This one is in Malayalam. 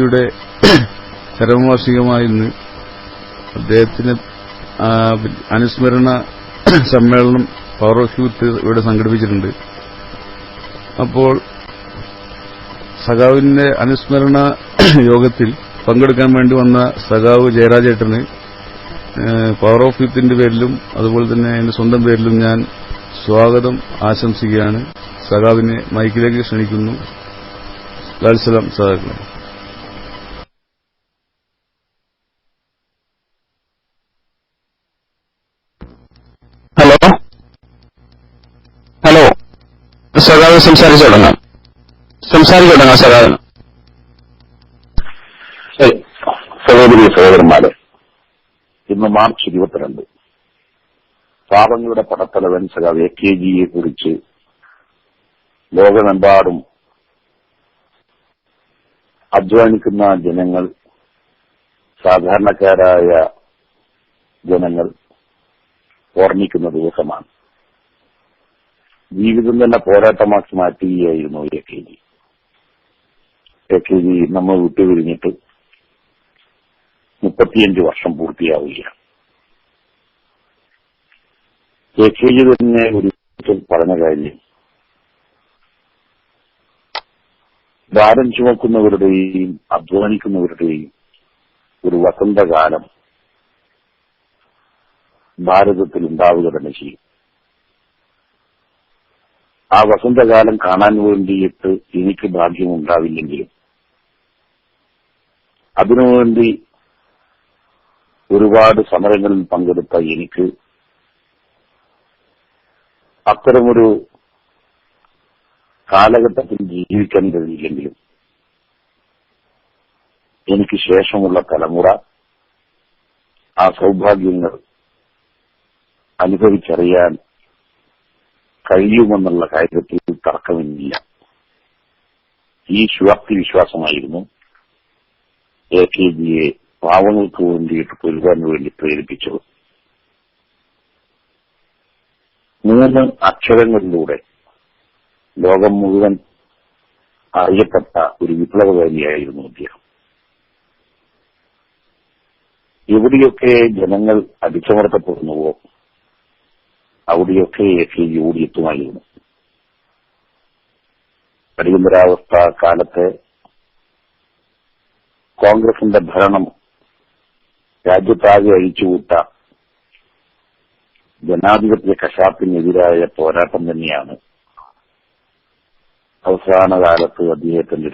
യുടെ ചരമവാർഷികമായ ഇന്ന് അദ്ദേഹത്തിന് അനുസ്മരണ സമ്മേളനം പവർ ഓഫ് യൂത്ത് ഇവിടെ സംഘടിപ്പിച്ചിട്ടുണ്ട്. അപ്പോൾ സഖാവിന്റെ അനുസ്മരണ യോഗത്തിൽ പങ്കെടുക്കാൻ വേണ്ടി വന്ന സഖാവ് ജയരാജേട്ടന് പവർ ഓഫ് യൂത്തിന്റെ പേരിലും അതുപോലെ തന്നെ എന്റെ സ്വന്തം പേരിലും ഞാൻ സ്വാഗതം ആശംസിക്കുകയാണ്. സഖാവിനെ മൈക്കിലേക്ക് ക്ഷണിക്കുന്നു. ലാൽസലാം സഖാക്കളെ. സഖാവ് സംസാരിച്ചു തുടങ്ങാം. സംസാരിച്ചു തുടങ്ങാം സഖാവിന്. സഹോദരി സഹോദരന്മാരെ ഇന്ന് മാർച്ച് ഇരുപത്തിരണ്ട്. പാപങ്ങളുടെ പടത്തലവൻ സഖാവ് എ കെ ജിയെ കുറിച്ച് ലോകമെമ്പാടും അധ്വാനിക്കുന്ന ജനങ്ങൾ സാധാരണക്കാരായ ജനങ്ങൾ ഓർമ്മിക്കുന്ന ദിവസമാണ്. ജീവിതം തന്നെ പോരാട്ടമാക്കി മാറ്റുകയായിരുന്നു A K G. A K G നമ്മൾ വിട്ടുപിരിഞ്ഞിട്ട് മുപ്പത്തിയഞ്ച് വർഷം പൂർത്തിയാവുകയാണ്. എ കെ ജി തന്നെ ഒരു പറഞ്ഞ കാര്യം ഭാരം ചുമക്കുന്നവരുടെയും അധ്വാനിക്കുന്നവരുടെയും ഒരു വസന്തകാലം ഭാരതത്തിൽ ഉണ്ടാവുക തന്നെ ചെയ്യും. ആ വസന്തകാലം കാണാൻ വേണ്ടിയിട്ട് എനിക്ക് ഭാഗ്യം ഉണ്ടാവില്ലെങ്കിലും അതിനുവേണ്ടി ഒരുപാട് സമരങ്ങളിൽ പങ്കെടുത്ത എനിക്ക് അത്തരമൊരു കാലഘട്ടത്തിൽ ജീവിക്കാൻ കഴിയില്ലെങ്കിലും എനിക്ക് ശേഷമുള്ള തലമുറ ആ സൗഭാഗ്യങ്ങൾ അനുഭവിച്ചറിയാൻ കഴിയുമെന്നുള്ള കാര്യത്തിൽ തർക്കമില്ല. ഈ ശുഭാപ്തി വിശ്വാസമായിരുന്നു. എ കെ ജിയെ പാവങ്ങൾക്ക് വേണ്ടിയിട്ട് പൊരുതാൻ വേണ്ടി പ്രേരിപ്പിച്ചത്. മൂന്ന് അക്ഷരങ്ങളിലൂടെ ലോകം മുഴുവൻ അറിയപ്പെട്ട ഒരു വിപ്ലവകാരിയായിരുന്നു അദ്ദേഹം. എവിടെയൊക്കെ ജനങ്ങൾ അടിച്ചമർത്തപ്പെടുന്നുവോ അവിടെയൊക്കെ എ കെ ഓടിയെത്തുമായിരുന്നു അടിയന്തരാവസ്ഥ കാലത്ത് കോൺഗ്രസിന്റെ ഭരണം രാജ്യത്താകെ അഴിച്ചുകൂട്ട ജനാധിപത്യ കശാപ്പിനെതിരായ പോരാട്ടം തന്നെയാണ് അവസാന കാലത്ത് അദ്ദേഹത്തിന്റെ